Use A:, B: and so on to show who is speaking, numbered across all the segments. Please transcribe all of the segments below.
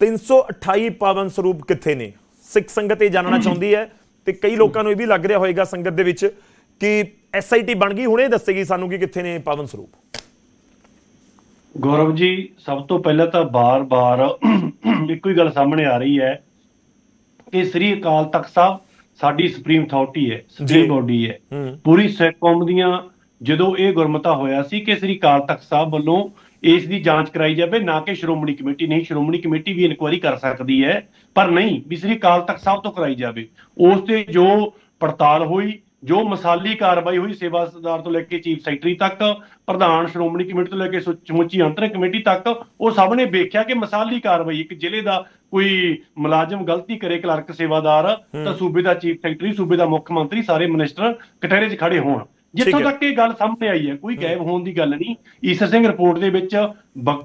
A: 328 ਪਾਵਨ ਸਰੂਪ ਕਿੱਥੇ ਨੇ? ਸਿੱਖ ਸੰਗਤ ਇਹ ਜਾਣਨਾ ਚਾਹੁੰਦੀ ਹੈ ਤੇ ਕਈ ਲੋਕਾਂ ਨੂੰ ਇਹ ਵੀ ਲੱਗ ਰਿਹਾ ਹੋਵੇਗਾ ਸੰਗਤ ਦੇ ਵਿੱਚ ਕਿ ਐਸਆਈਟੀ ਬਣ ਗਈ ਹੁਣੇ ਦੱਸੇਗੀ ਸਾਨੂੰ ਕਿ ਕਿੱਥੇ ਨੇ ਪਾਵਨ ਸਰੂਪ।
B: ਗੌਰਵ ਜੀ ਸਭ ਤੋਂ ਪਹਿਲਾਂ ਤਾਂ ਬਾਰ-ਬਾਰ ਇੱਕੋ ਹੀ ਗੱਲ ਸਾਹਮਣੇ ਆ ਰਹੀ ਹੈ ਕਿ ਸ੍ਰੀ ਅਕਾਲ ਤਖਤ ਸਾਹਿਬ ਸਾਡੀ ਸੁਪਰੀਮ ਅਥਾਰਟੀ ਹੈ। ਸੁਪਰੀਮ ਬੋਡੀ ਹੈ।
A: ਹੂੰ।
B: ਪੂਰੀ ਸਿੱਖ ਕੌਮ ਦੀਆਂ ਜਦੋਂ ਇਹ ਗੁਰਮਤਾ ਹੋਇਆ ਸੀ ਕਿ ਸ੍ਰੀ ਅਕਾਲ ਤਖਤ ਸਾਹਿਬ ਵੱਲੋਂ ਇਸ ਦੀ ਜਾਂਚ ਕਰਾਈ ਜਾਵੇ ਨਾ ਕਿ ਸ਼੍ਰੋਮਣੀ ਕਮੇਟੀ। ਨਹੀਂ ਸ਼੍ਰੋਮਣੀ ਕਮੇਟੀ ਵੀ ਇਨਕੁਆਇਰੀ ਕਰ ਸਕਦੀ ਹੈ ਪਰ ਨਹੀਂ ਵੀ ਸ੍ਰੀ ਅਕਾਲ ਤਖਤ ਸਾਹਿਬ ਤੋਂ ਕਰਾਈ ਜਾਵੇ। ਉਸ ਤੇ ਜੋ ਪੜਤਾਲ ਹੋਈ ਜੋ ਮਸਾਲੀ ਕਾਰਵਾਈ ਹੋਈ ਸੇਵਾ ਸਰਦਾਰ ਤੋਂ ਲੈ ਕੇ ਚੀਫ ਸੈਕਟਰੀ ਤੱਕ ਪ੍ਰਧਾਨ ਸ਼੍ਰੋਮਣੀ ਕਮੇਟੀ ਤੋਂ ਲੈ ਕੇ ਸਮੁੱਚੀ ਅੰਤਰਿਮ ਕਮੇਟੀ ਤੱਕ ਉਹ ਸਭ ਨੇ ਵੇਖਿਆ ਕਿ ਮਸਾਲੀ ਕਾਰਵਾਈ ਇੱਕ ਜ਼ਿਲ੍ਹੇ ਦਾ ਕੋਈ ਮੁਲਾਜ਼ਮ ਗਲਤੀ ਕਰੇ ਕਲਰਕ ਸੇਵਾਦਾਰ ਤਾਂ ਸੂਬੇ ਦਾ ਚੀਫ ਸੈਕਟਰੀ ਸੂਬੇ ਦਾ ਮੁੱਖ ਮੰਤਰੀ ਸਾਰੇ ਮਿਨਿਸਟਰ ਕਟਹਿਰੇ 'ਚ ਖੜੇ ਹੋਣ। ਜਿੱਥੋਂ। ਤੱਕ ਇਹ ਗੱਲ ਸਾਹਮਣੇ ਆਈ ਹੈ ਕੋਈ ਗਾਇਬ ਹੋਣ ਦੀ ਗੱਲ ਨਹੀਂ। ਈਸਰ ਸਿੰਘ ਰਿਪੋਰਟ ਦੇ ਵਿੱਚ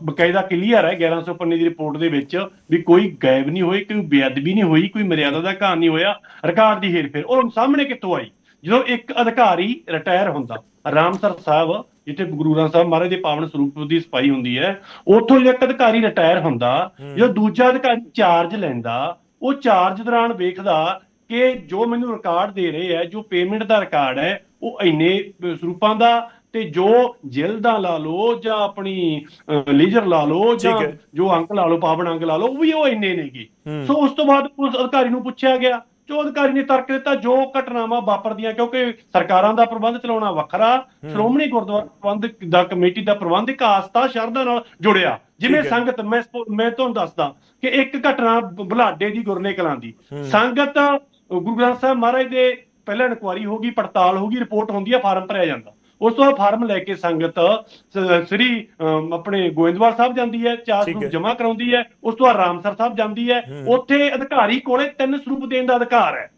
B: ਬਕਾਇਦਾ ਕਲੀਅਰ ਹੈ 1100 ਪੰਨੇ ਦੀ ਰਿਪੋਰਟ ਦੇ ਵਿੱਚ ਵੀ ਕੋਈ ਗਾਇਬ ਨਹੀਂ ਹੋਈ ਕੋਈ ਬੇਅਦਬੀ ਨਹੀਂ ਹੋਈ ਕੋਈ ਮਰਿਆਦਾ ਦਾ ਘਾਣ ਨਹੀਂ ਹੋਇਆ। ਰਿਕਾਰਡ ਦੀ ਹੇਰਫੇਰ ਉਹ ਸਾਹਮਣੇ ਕਿੱਥੋਂ ਆਈ? ਜਦੋਂ ਇੱਕ ਅਧਿਕਾਰੀ ਰਿਟਾਇਰ ਹੁੰਦਾ ਰਾਮਸਰ ਸਾਹਿਬ ਜਿੱਥੇ ਗੁਰੂ ਗ੍ਰੰਥ ਸਾਹਿਬ ਮਹਾਰਾਜ ਦੇ ਪਾਵਨ ਸਰੂਪ ਦੀ ਸਫ਼ਾਈ ਹੁੰਦੀ ਹੈ ਉੱਥੋਂ ਜਦੋਂ ਇੱਕ ਅਧਿਕਾਰੀ ਰਿਟਾਇਰ ਹੁੰਦਾ ਜਦੋਂ ਦੂਜਾ ਅਧਿਕਾਰੀ ਚਾਰਜ ਲੈਂਦਾ ਉਹ ਚਾਰਜ ਦੌਰਾਨ ਵੇਖਦਾ ਕਿ ਜੋ ਮੈਨੂੰ ਰਿਕਾਰਡ ਦੇ ਰਹੇ ਹੈ ਜੋ ਪੇਮੈਂਟ ਦਾ ਰਿਕਾਰਡ ਹੈ ਉਹ ਇੰਨੇ ਸਰੂਪਾਂ ਦਾ ਤੇ ਜੋ ਜਿਲਦਾਂ ਲਾ ਲਓ ਜਾਂ ਆਪਣੀ ਲੀਜਰ ਲਾ ਲਓ ਜਾਂ। ਜੋ ਅੰਕ ਲਾ ਲਓ ਪਾਵਨ ਅੰਕ ਲਾ ਲਓ ਉਹ ਵੀ ਉਹ ਇੰਨੇ ਨੇਗੇ। ਸੋ ਉਸ ਤੋਂ ਬਾਅਦ ਉਸ ਅਧਿਕਾਰੀ ਨੂੰ ਪੁੱਛਿਆ ਗਿਆ ਜੋ ਅਧਿਕਾਰੀ ਨੇ ਤਰਕ ਦਿੱਤਾ ਜੋ ਘਟਨਾਵਾਂ ਵਾਪਰਦੀਆਂ ਕਿਉਂਕਿ ਸਰਕਾਰਾਂ ਦਾ ਪ੍ਰਬੰਧ ਚਲਾਉਣਾ ਵੱਖਰਾ ਸ਼੍ਰੋਮਣੀ ਗੁਰਦੁਆਰਾ ਪ੍ਰਬੰਧਕ ਦਾ ਕਮੇਟੀ ਦਾ ਪ੍ਰਬੰਧਕ ਆਸਥਾ ਸ਼ਰਧਾ ਨਾਲ ਜੁੜਿਆ ਜਿਵੇਂ। ਸੰਗਤ ਮੈਂ ਮੈਂ ਤੁਹਾਨੂੰ ਦੱਸਦਾ ਕਿ ਇੱਕ ਘਟਨਾ ਬੁਲਾਡੇ ਦੀ ਗੁਰਨੇ ਕਲਾਂ ਦੀ ਸੰਗਤ ਗੁਰੂ ਗ੍ਰੰਥ ਸਾਹਿਬ ਮਹਾਰਾਜ ਦੇ ਪਹਿਲਾਂ ਇਨਕੁਆਰੀ ਹੋਗੀ ਪੜਤਾਲ ਹੋਗੀ ਰਿਪੋਰਟ ਹੁੰਦੀ ਹੈ ਫਾਰਮ ਭਰਿਆ ਜਾਂਦਾ ਉਸ ਤੋਂ ਬਾਅਦ ਫਾਰਮ ਲੈ ਕੇ ਸੰਗਤ ਸ੍ਰੀ ਆਪਣੇ ਗੋਇੰਦਵਾਲ ਸਾਹਿਬ ਜਾਂਦੀ ਹੈ ਚਾਰ
A: ਹੈ।
B: ਸਰੂਪ ਜਮ੍ਹਾਂ ਕਰਾਉਂਦੀ ਹੈ ਉਸ ਤੋਂ ਬਾਅਦ ਰਾਮਸਰ ਸਾਹਿਬ ਜਾਂਦੀ ਹੈ ਉੱਥੇ ਅਧਿਕਾਰੀ ਕੋਲੇ ਤਿੰਨ ਸਰੂਪ ਦੇਣ ਦਾ ਅਧਿਕਾਰ ਹੈ
A: ਹੈ।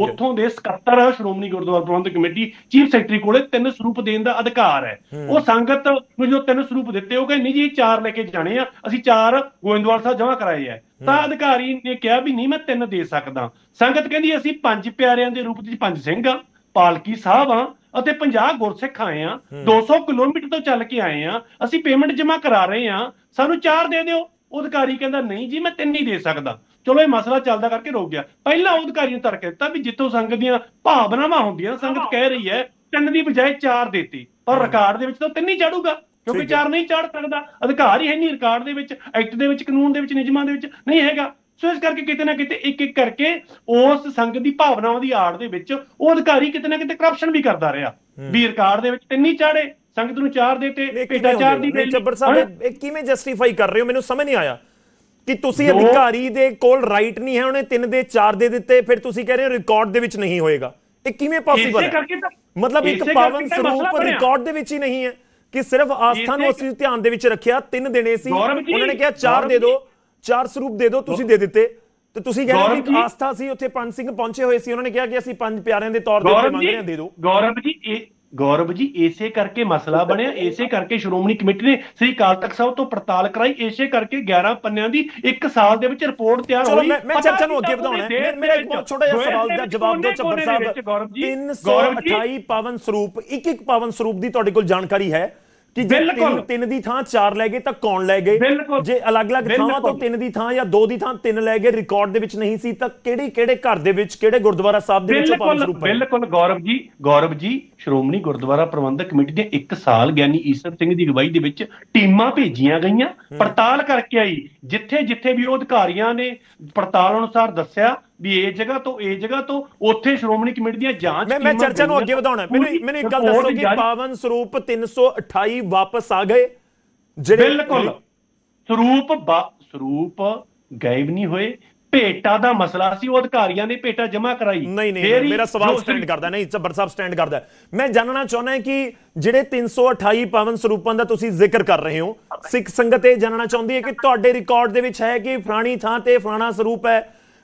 B: ਉੱਥੋਂ ਦੇ ਸਕੱਤਰ Shiromani Gurdwara Parbandhak committee chief secretary ਕੋਲੇ ਤਿੰਨ ਸਰੂਪ ਦੇਣ ਦਾ ਅਧਿਕਾਰ ਹੈ। ਉਹ ਸੰਗਤ ਨੂੰ ਜੋ ਤਿੰਨ ਸਰੂਪ ਦਿੱਤੇ ਉਹ ਕਹਿੰਦੇ ਨਹੀਂ ਜੀ ਚਾਰ ਲੈ ਕੇ ਜਾਣੇ ਆ ਅਸੀਂ ਚਾਰ ਗੋਇੰਦਵਾਲ ਸਾਹਿਬ ਜਮ੍ਹਾਂ ਕਰਾਏ ਆ। ਤਾਂ ਅਧਿਕਾਰੀ ਨੇ ਕਿਹਾ ਵੀ ਨਹੀਂ ਮੈਂ ਤਿੰਨ ਦੇ ਸਕਦਾ। ਸੰਗਤ ਕਹਿੰਦੀ ਅਸੀਂ ਪੰਜ ਪਿਆਰਿਆਂ ਦੇ ਰੂਪ ਵਿੱਚ ਪੰਜ ਸਿੰਘ ਆ ਪਾਲਕੀ ਸਾਹਿਬ ਆ ਅਤੇ 50 ਗੁਰਸਿੱਖ ਆਏ ਆ 200 ਕਿਲੋਮੀਟਰ ਤੋਂ ਚੱਲ ਕੇ ਆਏ ਆ ਅਸੀਂ ਪੇਮੈਂਟ ਜਮ੍ਹਾਂ ਕਰਾ ਰਹੇ ਆ ਸਾਨੂੰ ਚਾਰ ਦੇ ਦਿਓ। ਉਹ ਅਧਿਕਾਰੀ ਕਹਿੰਦਾ ਨਹੀਂ ਜੀ ਮੈਂ ਤਿੰਨ ਹੀ ਦੇ ਸਕਦਾ। ਚਲੋ ਇਹ ਮਸਲਾ ਚੱਲਦਾ ਕਰਕੇ ਰੁਕ ਗਿਆ। ਪਹਿਲਾਂ ਉਹ ਅਧਿਕਾਰੀ ਨੇ ਤਰਕ ਦਿੱਤਾ ਵੀ ਜਿੱਥੋਂ ਸੰਗਤ ਦੀਆਂ ਭਾਵਨਾਵਾਂ ਹੁੰਦੀਆਂ ਸੰਗਤ ਕਹਿ ਰਹੀ ਹੈ ਤਿੰਨ ਦੀ ਬਜਾਏ ਚਾਰ ਦੇਤੀ ਪਰ ਰਿਕਾਰਡ ਦੇ ਵਿੱਚ ਤਾਂ ਤਿੰਨ ਹੀ ਚੜੂਗਾ ਕਿਉਂਕਿ। ਚਾਰ ਨਹੀਂ ਚੜ ਸਕਦਾ। ਅਧਿਕਾਰ ਹੀ ਹੈ ਨਹੀਂ ਰਿਕਾਰਡ ਦੇ ਵਿੱਚ ਐਕਟ ਦੇ ਵਿੱਚ ਕਾਨੂੰਨ ਦੇ ਵਿੱਚ ਨਿਯਮਾਂ ਦੇ ਵਿੱਚ ਨਹੀਂ ਹੈਗਾ। ਸੋ ਇਸ ਕਰਕੇ ਕਿਤੇ ਨਾ ਕਿਤੇ ਇੱਕ ਇੱਕ ਕਰਕੇ ਉਸ ਸੰਗਤ ਦੀ ਭਾਵਨਾਵਾਂ ਦੀ ਆੜ ਦੇ ਵਿੱਚ ਉਹ ਅਧਿਕਾਰੀ ਕਿਤੇ ਨਾ ਕਿਤੇ ਕਰਪਸ਼ਨ ਵੀ ਕਰਦਾ ਰਿਹਾ। ਵੀ ਰਿਕਾਰਡ ਦੇ ਵਿੱਚ ਤਿੰਨ ਹੀ ਚਾੜੇ। ਸੰਗਤ ਨੂੰ ਚਾਰ ਦੇਤੇ
A: ਇਹ
B: ਭੇਟਾ
A: ਕਿਵੇਂ
B: ਚਾਰ
A: ਹੋ
B: ਦੀ ਮਿਲੀ।
A: ਚੱਬਰ ਸਾਹਿਬ ਇਹ- ਕਿਵੇਂ ਜਸਟੀਫਾਈ ਕਰ ਰਹੇ ਹੋ ਮੈਨੂੰ ਸਮਝ ਨਹੀਂ ਆਇਆ ਕਿ ਤੁਸੀਂ ਅਧਿਕਾਰੀ ਦੇ ਕੋਲ ਰਾਈਟ ਨਹੀਂ ਹੈ ਉਹਨੇ ਤਿੰਨ ਦੇ ਚਾਰ ਦੇ ਦਿੱਤੇ ਫਿਰ ਤੁਸੀਂ ਕਹਿ ਰਹੇ ਹੋ ਰਿਕਾਰਡ ਦੇ ਵਿੱਚ ਨਹੀਂ ਹੋਏਗਾ ਇਹ ਕਿਵੇਂ ਪੋਸੀਬਲ ਹੈ
B: ਤਾਂ
A: ਮਤਲਬ ਇੱਕ ਪਾਵਨ
B: ਤਾਂ
A: ਸਰੂਪ। ਰਿਕਾਰਡ ਦੇ ਵਿੱਚ ਹੀ ਨਹੀਂ ਹੈ ਕਿ ਸਿਰਫ ਆਸਥਾ ਨੂੰ ਅਸੀਂ ਧਿਆਨ ਦੇ ਵਿੱਚ ਰੱਖਿਆ ਤਿੰਨ ਦੇਣੇ ਸੀ ਉਹਨਾਂ ਨੇ ਕਿਹਾ ਚਾਰ ਦੇ ਦਿਓ
B: ਜੀ।
A: ਚਾਰ ਸਰੂਪ ਦੇ ਦਿਓ ਤੁਸੀਂ ਦੇ ਦਿੱਤੇ ਤੇ ਤੁਸੀਂ ਕਹਿੰਦੇ ਕਿ। ਆਸਥਾ ਸੀ ਉੱਥੇ ਪੰਜ ਸਿੰਘ ਪਹੁੰਚੇ ਹੋਏ ਸੀ ਉਹਨਾਂ ਨੇ ਕਿਹਾ ਕਿ ਅਸੀਂ ਪੰਜ ਪਿਆਰਿਆਂ ਦੇ ਤੌਰ ਦੇ
B: ਗੌਰਵ
A: ਮੰਗ ਰਹੇ ਹਾਂ ਦੇ ਦਿਓ
B: ਗੌਰਵ ਜੀ ਇਹ ਗੌਰਵ ਜੀ ਇਸੇ ਕਰਕੇ ਮਸਲਾ ਬਣਿਆ ਇਸੇ ਕਰਕੇ ਸ਼੍ਰੋਮਣੀ ਕਮੇਟੀ ਨੇ ਸ੍ਰੀ ਅਕਾਲ ਤਖਤ ਸਾਹਿਬ ਤੋਂ ਪੜਤਾਲ ਕਰਾਈ ਇਸੇ ਕਰਕੇ 11 ਪੰਨਿਆਂ ਦੀ ਇੱਕ ਸਾਲ ਦੇ ਵਿੱਚ ਰਿਪੋਰਟ ਤਿਆਰ ਹੋਈ।
A: ਮੈਂ ਚਰਚਾ ਨੂੰ ਅੱਗੇ ਵਧਾਉਣਾ ਹੈ। ਮੇਰਾ ਇੱਕ ਬਹੁਤ ਛੋਟਾ ਜਿਹਾ ਸਵਾਲ ਦਾ ਜਵਾਬ ਦਿਓ ਚੱਬਰ ਸਾਹਿਬ।
B: ਵਿੱਚ ਗੌਰਵ ਜੀ ਗੌਰਵ ਜੀ।
A: 328 ਪਾਵਨ ਸਰੂਪ ਇੱਕ ਇੱਕ ਪਾਵਨ ਸਰੂਪ ਦੀ ਤੁਹਾਡੇ ਕੋਲ ਜਾਣਕਾਰੀ ਹੈ ਕਿ ਜੇ। ਤਿੰਨ ਤਿੰਨ ਦੀ ਥਾਂ ਚਾਰ ਲੈ ਗਏ ਤਾਂ ਕੌਣ ਲੈ ਗਏ। ਜੇ ਅਲੱਗ-ਅਲੱਗ ਥਾਵਾਂ ਤੋਂ। ਤਿੰਨ ਦੀ ਥਾਂ ਜਾਂ ਦੋ ਦੀ ਥਾਂ ਤਿੰਨ ਲੈ ਗਏ ਰਿਕਾਰਡ ਦੇ ਵਿੱਚ ਨਹੀਂ ਸੀ ਤਾਂ ਕਿਹੜੇ ਕਿਹੜੇ ਘਰ ਦੇ ਵਿੱਚ ਕਿਹੜੇ ਗੁਰਦੁਆਰਾ ਸਾਹਿਬ ਦੇ ਵਿੱਚ ਪਾਵਨ ਸਰੂਪ
B: ਬਿਲਕੁਲ ਗੌਰਵ ਜੀ ਗੌਰਵ ਜੀ ਸ਼੍ਰੋਮਣੀ ਗੁਰਦੁਆਰਾ ਪ੍ਰਬੰਧਕ ਕਮੇਟੀ ਦੇ ਇੱਕ ਸਾਲ ਗਿਆਨੀ ਈਸਰ ਸਿੰਘ ਦੀ ਅਗਵਾਈ ਦੇ ਵਿੱਚ ਟੀਮਾਂ ਭੇਜੀਆਂ ਗਈਆਂ ਪੜਤਾਲ ਕਰਕੇ ਆਈ। ਜਿੱਥੇ ਜਿੱਥੇ ਵੀ ਉਹ ਅਧਿਕਾਰੀਆਂ ਨੇ ਪੜਤਾਲ ਅਨੁਸਾਰ ਦੱਸਿਆ ਵੀ ਇਹ ਜਗ੍ਹਾ ਤੋਂ ਇਹ ਜਗ੍ਹਾ ਤੋਂ ਉੱਥੇ ਸ਼੍ਰੋਮਣੀ ਕਮੇਟੀ ਦੀਆਂ ਜਾਂਚ
A: ਮੈਂ ਮੈਂ ਚਰਚਾ ਨੂੰ। ਅੱਗੇ ਵਧਾਉਣਾ। ਮੈਨੂੰ ਮੈਨੂੰ ਇੱਕ ਗੱਲ ਦੱਸੋ ਕਿ ਪਾਵਨ ਸਰੂਪ 328 ਵਾਪਸ ਆ ਗਏ? ਜਿਹੜੇ
B: ਬਿਲਕੁਲ। ਸਰੂਪ ਸਰੂਪ ਗਾਇਬ ਨਹੀਂ ਹੋਏ। ਭੇਟਾ ਦਾ ਮਸਲਾ ਸੀ ਉਹ ਅਧਿਕਾਰੀਆਂ ਨੇ ਭੇਟਾ ਜਮ੍ਹਾਂ ਕਰਾਈ।
A: ਨਹੀਂ ਨਹੀਂ ਮੇਰਾ ਸਵਾਲ ਸਟੈਂਡ ਕਰਦਾ ਨਹੀਂ ਚੱਬਰ ਸਾਹਿਬ ਸਟੈਂਡ ਕਰਦਾ। ਮੈਂ ਜਾਣਨਾ ਚਾਹੁੰਦਾ ਕਿ ਜਿਹੜੇ 328 ਪਾਵਨ ਸਰੂਪਾਂ ਦਾ ਤੁਸੀਂ ਜ਼ਿਕਰ ਕਰ ਰਹੇ ਹੋ ਸਿੱਖ ਸੰਗਤ ਇਹ ਜਾਣਨਾ ਚਾਹੁੰਦੀ ਹੈ ਕਿ ਤੁਹਾਡੇ ਰਿਕਾਰਡ ਦੇ ਵਿੱਚ ਹੈ ਕਿ ਫਲਾਣੀ ਥਾਂ ਤੇ ਫਲਾਣਾ ਸਰੂਪ ਹੈ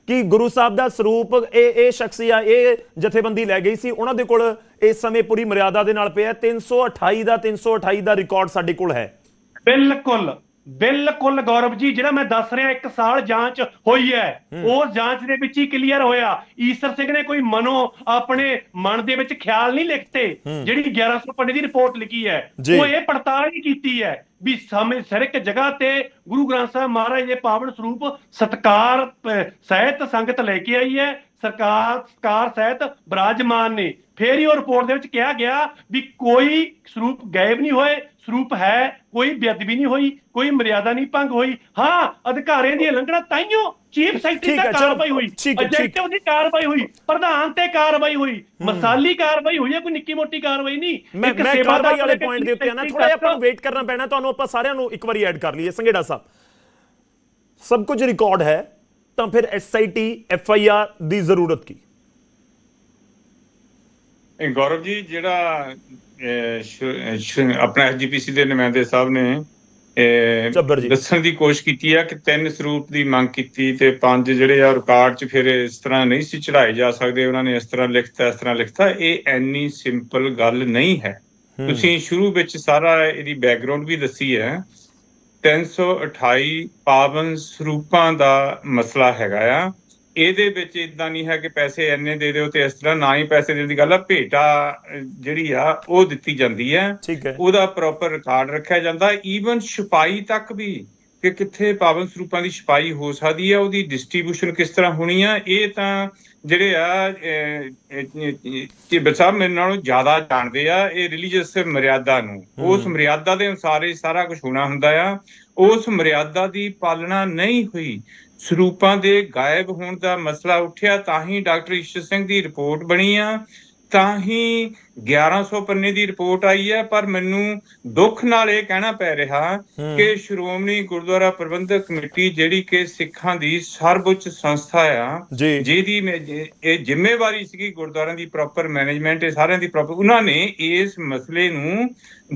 A: ਕਿ ਗੁਰੂ ਸਾਹਿਬ ਦਾ ਸਰੂਪ ਇਹ ਇਹ ਸ਼ਖਸੀਆ ਇਹ ਜਥੇਬੰਦੀ ਲੈ ਗਈ ਸੀ ਉਹਨਾਂ ਦੇ ਕੋਲ ਇਸ ਸਮੇਂ ਪੂਰੀ ਮਰਿਆਦਾ ਦੇ ਨਾਲ ਪਿਆ 328 ਦਾ 328 ਦਾ ਰਿਕਾਰਡ ਸਾਡੇ ਕੋਲ ਹੈ।
B: ਬਿਲਕੁਲ। ਬਿਲਕੁਲ ਗੌਰਵ ਜੀ ਜਿਹੜਾ ਮੈਂ ਦੱਸ ਰਿਹਾ ਇੱਕ ਸਾਲ ਜਾਂਚ ਹੋਈ ਹੈ। ਉਸ ਜਾਂਚ ਦੇ ਵਿੱਚ ਹੀ ਕਲੀਅਰ ਹੋਇਆ ਈਸਰ ਸਿੰਘ ਨੇ ਕੋਈ ਮਨੋ ਆਪਣੇ ਮਨ ਦੇ ਵਿੱਚ ਖਿਆਲ ਨਹੀਂ ਲਿਖਤੇ। ਜਿਹੜੀ 1100 ਪੰਨੇ ਦੀ ਰਿਪੋਰਟ ਲਿਖੀ ਹੈ। ਉਹ ਇਹ ਪੜਤਾਲ ਹੀ ਕੀਤੀ ਹੈ ਵੀ ਸਮੇਂ ਸਿਰ ਇੱਕ ਜਗ੍ਹਾ ਤੇ ਗੁਰੂ ਗ੍ਰੰਥ ਸਾਹਿਬ ਮਹਾਰਾਜ ਦੇ ਪਾਵਨ ਸਰੂਪ ਸਤਕਾਰ ਸਹਿਤ ਸੰਗਤ ਲੈ ਕੇ ਆਈ ਹੈ। ਸਰਕਾਰ ਸਤਕਾਰ ਸਹਿਤ ਬਰਾਜਮਾਨ ਨੇ। ਫੇਰ ਹੀ ਉਹ ਰਿਪੋਰਟ ਦੇ ਵਿੱਚ ਕਿਹਾ ਗਿਆ ਵੀ ਕੋਈ ਸਰੂਪ ਗਾਇਬ ਨਹੀਂ ਹੋਏ ਸਰੂਪ ਹੈ ਕੋਈ ਬੇਅਦਬੀ ਨਹੀਂ ਹੋਈ ਕੋਈ ਮਰਿਆਦਾ ਨਹੀਂ ਭੰਗ ਹੋਈ। ਹਾਂ ਅਧਿਕਾਰੀਆਂ ਦੀ ਉਲੰਘਣਾ ਤਾਈਓ ਚੀਫ ਸੈਕਟਰੀ
A: ਚਲੋ,
B: ਕਾਰਵਾਈ ਹੋਈ। ਐਗਜ਼ੈਕਟਿਵ ਦੀ ਕਾਰਵਾਈ ਹੋਈ ਪ੍ਰਧਾਨ ਤੇ ਕਾਰਵਾਈ ਹੋਈ ਮਸਾਲੀ ਕਾਰਵਾਈ ਹੋਈ ਹੈ ਕੋਈ ਨਿੱਕੀ ਮੋਟੀ ਕਾਰਵਾਈ ਨਹੀਂ।
A: ਮੈਂ ਮੈਂ ਕਾਰਵਾਈ ਵਾਲੇ ਪੁਆਇੰਟ ਦੇ ਉੱਤੇ ਆਣਾ ਥੋੜਾ ਜਿਹਾ ਆਪਾਂ ਨੂੰ ਵੇਟ ਕਰਨਾ ਪੈਣਾ ਤੁਹਾਨੂੰ ਆਪਾਂ ਸਾਰਿਆਂ ਨੂੰ ਇੱਕ ਵਾਰੀ ਐਡ ਕਰ ਲਈਏ ਸੰਘੇੜਾ ਸਾਹਿਬ। ਸਭ ਕੁਝ ਰਿਕਾਰਡ ਹੈ ਤਾਂ ਫਿਰ ਐਸਆਈਟੀ ਐਫਆਈਆਰ ਦੀ ਜ਼ਰੂਰਤ ਕੀ?
C: ਗੌਰਵ ਜੀ ਜਿਹੜਾ ਆਪਣਾ ਐਸਜੀਪੀਸੀ ਦੇ ਨੁਮਾਇੰਦੇ ਸਾਹਿਬ ਨੇ। ਦੱਸਣ ਦੀ ਕੋਸ਼ਿਸ਼ ਕੀਤੀ ਆ ਕਿ ਤਿੰਨ ਸਰੂਪ ਦੀ ਮੰਗ ਕੀਤੀ ਤੇ ਪੰਜ ਜਿਹੜੇ ਆ ਰਿਕਾਰਡ 'ਚ ਫਿਰ ਇਸ ਤਰ੍ਹਾਂ ਨਹੀਂ ਸੀ ਚੜਾਏ ਜਾ ਸਕਦੇ ਉਹਨਾਂ ਨੇ ਇਸ ਤਰ੍ਹਾਂ ਲਿਖਤਾ ਇਸ ਤਰ੍ਹਾਂ ਲਿਖਤਾ। ਇਹ ਐਨੀ ਸਿੰਪਲ ਗੱਲ ਨਹੀਂ ਹੈ। ਤੁਸੀਂ ਸ਼ੁਰੂ ਵਿੱਚ ਸਾਰਾ ਇਹਦੀ ਬੈਕਗ੍ਰਾਉਂਡ ਵੀ ਦੱਸੀ ਹੈ। 328 ਪਾਵਨ ਸਰੂਪਾਂ ਦਾ ਮਸਲਾ ਹੈਗਾ ਆ। ਇਹਦੇ ਵਿੱਚ ਇਦਾਂ ਨਹੀਂ ਹੈ ਕਿ ਪੈਸੇ ਐਨੇ ਦੇ ਦਿਓ ਤੇ ਇਸ ਤਰ੍ਹਾਂ ਨਾ ਹੀ ਪੈਸੇ ਦੇਣ ਦੀ ਗੱਲ ਆ ਭੇਟਾ ਜਿਹੜੀ ਆ ਉਹ ਦਿੱਤੀ ਜਾਂਦੀ ਹੈ। ਉਹਦਾ ਪ੍ਰੋਪਰ ਰਿਕਾਰਡ ਰੱਖਿਆ ਜਾਂਦਾ ਈਵਨ ਛਪਾਈ ਤੱਕ ਵੀ ਕਿ ਕਿੱਥੇ ਪਾਵਨ ਸਰੂਪਾਂ ਦੀ ਛਪਾਈ ਹੋ ਸਕਦੀ ਹੈ ਉਹਦੀ ਡਿਸਟ੍ਰੀਬਿਊਸ਼ਨ ਕਿਸ ਤਰ੍ਹਾਂ ਹੋਣੀ ਆ ਇਹ ਤਾਂ ਜਿਹੜੇ ਆ ਚਿਬਰ ਸਾਹਿਬ ਮੇਰੇ ਨਾਲੋਂ ਜ਼ਿਆਦਾ ਜਾਣਦੇ ਆ ਇਹ ਰਿਲੀਜੀਅਸ ਮਰਿਆਦਾ ਨੂੰ। ਉਸ ਮਰਿਆਦਾ ਦੇ ਅਨੁਸਾਰ ਹੀ ਸਾਰਾ ਕੁਝ ਹੋਣਾ ਹੁੰਦਾ ਆ। ਉਸ ਮਰਿਆਦਾ ਦੀ ਪਾਲਣਾ ਨਹੀਂ ਹੋਈ ਸਰੂਪਾਂ ਦੇ ਗਾਇਬ ਹੋਣ ਦਾ ਮਸਲਾ ਉੱਠਿਆ ਤਾਂ ਹੀ ਡਾਕਟਰ ਈਸ਼ਰ ਸਿੰਘ ਦੀ ਰਿਪੋਰਟ ਬਣੀ ਆ। ਤਾਂ ਹੀ 1100 ਪੰਨੇ ਦੀ ਰਿਪੋਰਟ ਆਈ ਹੈ ਪਰ ਮੈਨੂੰ ਦੁੱਖ ਨਾਲ ਇਹ ਕਹਿਣਾ ਪੈ ਰਿਹਾ ਕਿ ਸ਼੍ਰੋਮਣੀ ਗੁਰਦੁਆਰਾ ਪ੍ਰਬੰਧਕ ਕਮੇਟੀ ਜਿਹੜੀ ਕਿ ਸਿੱਖਾਂ ਦੀ ਸਰਵਉੱਚ ਸੰਸਥਾ ਆ ਜਿਹਦੀ ਇਹ ਜ਼ਿੰਮੇਵਾਰੀ ਸੀਗੀ ਗੁਰਦੁਆਰਿਆਂ ਦੀ ਪ੍ਰੋਪਰ ਮੈਨੇਜਮੈਂਟ ਇਹ ਸਾਰਿਆਂ ਦੀ ਪ੍ਰੋਪਰ ਉਹਨਾਂ ਨੇ ਇਸ ਮਸਲੇ ਨੂੰ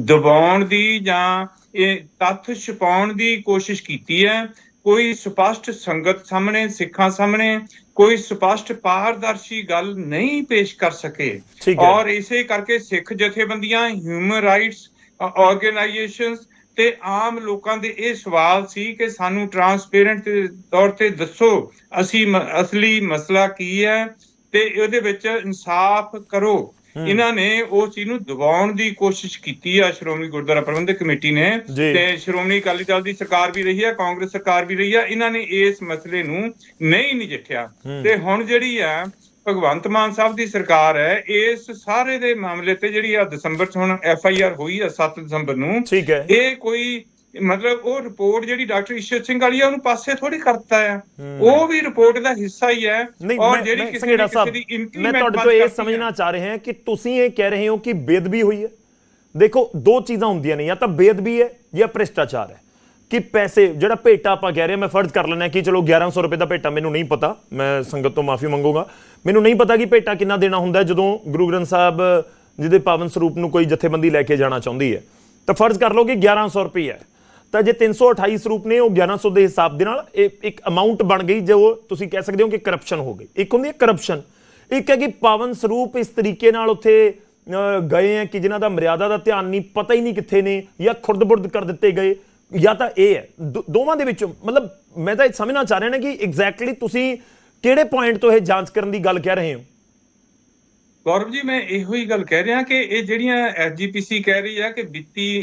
C: ਦਬਾਉਣ ਦੀ ਜਾਂ ਇਹ ਤੱਥ ਛੁਪਾਉਣ ਦੀ ਕੋਸ਼ਿਸ਼ ਕੀਤੀ ਹੈ ਕੋਈ ਸਪਸ਼ਟ ਸੰਗਤ ਸਾਹਮਣੇ ਸਿੱਖਾਂ ਸਾਹਮਣੇ ਕੋਈ ਸਪਸ਼ਟ ਪਾਰਦਰਸ਼ੀ ਗੱਲ ਨਹੀਂ ਪੇਸ਼ ਕਰ ਸਕੇ। ਔਰ ਇਸੇ ਕਰਕੇ ਸਿੱਖ ਜਥੇਬੰਦੀਆਂ ਹਿਊਮਨ ਰਾਈਟਸ ਆਰਗੇਨਾਈਜੇਸ਼ਨਸ ਤੇ ਆਮ ਲੋਕਾਂ ਦੇ ਇਹ ਸਵਾਲ ਸੀ ਕਿ ਸਾਨੂੰ ਟਰਾਂਸਪੇਰੈਂਟ ਤੌਰ ਤੇ ਦੱਸੋ ਅਸੀਂ ਅਸਲੀ ਮਸਲਾ ਕੀ ਹੈ ਤੇ ਉਹਦੇ ਵਿੱਚ ਇਨਸਾਫ ਕਰੋ ਇਹਨਾਂ ਨੇ ਉਸ ਚੀਜ਼ ਨੂੰ ਦਬਾਉਣ ਦੀ ਕੋਸ਼ਿਸ਼ ਕੀਤੀ ਆ ਸ਼੍ਰੋਮਣੀ ਗੁਰਦੁਆਰਾ ਪ੍ਰਬੰਧਕ ਕਮੇਟੀ ਨੇ। ਤੇ ਸ਼੍ਰੋਮਣੀ ਅਕਾਲੀ ਦਲ ਦੀ ਸਰਕਾਰ ਵੀ ਰਹੀ ਹੈ ਕਾਂਗਰਸ ਸਰਕਾਰ ਵੀ ਰਹੀ ਹੈ ਇਹਨਾਂ ਨੇ ਇਸ ਮਸਲੇ ਨੂੰ ਨਹੀਂ ਨਜਿੱਠਿਆ। ਤੇ ਹੁਣ ਜਿਹੜੀ ਆ ਭਗਵੰਤ ਮਾਨ ਸਾਹਿਬ ਦੀ ਸਰਕਾਰ ਹੈ ਇਸ ਸਾਰੇ ਦੇ ਮਾਮਲੇ ਤੇ ਜਿਹੜੀ ਆ ਦਸੰਬਰ ਚ ਹੁਣ ਐਫ ਆਈ ਆਰ ਹੋਈ ਆ 7 ਦਸੰਬਰ ਨੂੰ ਇਹ ਕੋਈ ਮਤਲਬ ਉਹ ਰਿਪੋਰਟ ਜਿਹੜੀ ਡਾਕਟਰ ਈਸ਼ਰ ਸਿੰਘ ਵਾਲੀ ਆ ਉਹਨੂੰ ਪਾਸੇ ਥੋੜੀ ਕਰਤਾ ਆ। ਉਹ ਵੀ ਰਿਪੋਰਟ ਦਾ ਹਿੱਸਾ ਹੀ ਹੈ ਔਰ ਜਿਹੜੀ ਕਿਸੇ ਦੀ
A: ਸਾਹਿਬ ਮੈਂ ਤੁਹਾਡੇ ਤੋਂ ਇਹ ਸਮਝਣਾ। ਚਾਹ ਰਹੇ ਹਾਂ ਕਿ ਤੁਸੀਂ ਇਹ ਕਹਿ ਰਹੇ ਹੋ ਕਿ ਬੇਦਬੀ ਹੋਈ ਹੈ। ਦੇਖੋ ਦੋ ਚੀਜ਼ਾਂ ਹੁੰਦੀਆਂ ਨੇ ਜਾਂ ਤਾਂ ਬੇਦਬੀ ਹੈ ਜਾਂ ਭ੍ਰਿਸ਼ਟਾਚਾਰ ਹੈ। ਕਿ ਪੈਸੇ ਜਿਹੜਾ ਭੇਟਾ ਆਪਾਂ ਕਹਿ ਰਹੇ ਮੈਂ ਫਰਜ਼ ਕਰ ਲੈਣਾ ਕਿ ਚਲੋ 1100 ਰੁਪਏ ਦਾ ਭੇਟਾ ਮੈਨੂੰ ਨਹੀਂ ਪਤਾ। ਮੈਂ ਸੰਗਤ ਤੋਂ ਮਾਫੀ ਮੰਗੂਗਾ। ਮੈਨੂੰ ਨਹੀਂ ਪਤਾ ਕਿ ਭੇਟਾ ਕਿੰਨਾ ਦੇਣਾ ਹੁੰਦਾ ਜਦੋਂ ਗੁਰੂ ਗ੍ਰੰਥ ਸਾਹਿਬ ਜਿਹਦੇ ਪਾਵਨ ਸਰੂਪ ਨੂੰ ਕੋਈ ਜਥੇਬੰਦੀ ਲੈ ਕੇ ਜਾਣਾ ਚਾਹੁੰਦੀ ਹੈ। ਤਾਂ ਫਰਜ਼ ਕਰ ਲਓ ਕਿ 1100 ਰੁਪਏ ਹੈ। ਤਾਂ ਜੇ 328 ਸਰੂਪ ਨੇ, ਉਹ 1100 ਦੇ ਹਿਸਾਬ ਦੇ ਨਾਲ ਇਹ ਇੱਕ ਅਮਾਉਂਟ ਬਣ ਗਈ, ਜੋ ਤੁਸੀਂ ਕਹਿ ਸਕਦੇ ਹੋ ਕਿ ਕਰਪਸ਼ਨ ਹੋ ਗਈ। ਇੱਕ ਹੁੰਦੀ ਹੈ ਕਰਪਸ਼ਨ ਇੱਕ ਹੈ ਕਿ ਪਾਵਨ ਸਰੂਪ ਇਸ ਤਰੀਕੇ ਨਾਲ ਉੱਥੇ ਗਏ ਹੈ ਕਿ ਜਿਨ੍ਹਾਂ ਦਾ ਮਰਿਆਦਾ ਦਾ ਧਿਆਨ ਨਹੀਂ, ਪਤਾ ਹੀ ਨਹੀਂ ਕਿੱਥੇ ਨੇ, ਜਾਂ ਖੁਰਦ-ਬੁਰਦ ਕਰ ਦਿੱਤੇ ਗਏ। ਜਾਂ ਤਾਂ ਇਹ ਹੈ, ਦੋ- ਦੋਵਾਂ ਦੇ ਵਿੱਚੋਂ, ਮਤਲਬ ਮੈਂ ਤਾਂ ਇਹ ਸਮਝਣਾ ਚਾਹ ਰਿਹਾ ਨਾ ਕਿ ਐਗਜ਼ੈਕਟਲੀ ਤੁਸੀਂ ਕਿਹੜੇ ਪੁਆਇੰਟ ਤੋਂ ਇਹ ਜਾਂਚ ਕਰਨ ਦੀ ਗੱਲ ਕਹਿ ਰਹੇ ਹੋ?
C: ਗੌਰਵ ਜੀ, ਮੈਂ ਇਹੋ ਹੀ ਗੱਲ ਕਹਿ ਰਿਹਾ ਕਿ ਇਹ ਜਿਹੜੀਆਂ ਐਸਜੀਪੀਸੀ ਕਹਿ ਰਹੀ ਹੈ ਕਿ ਵਿੱਤੀ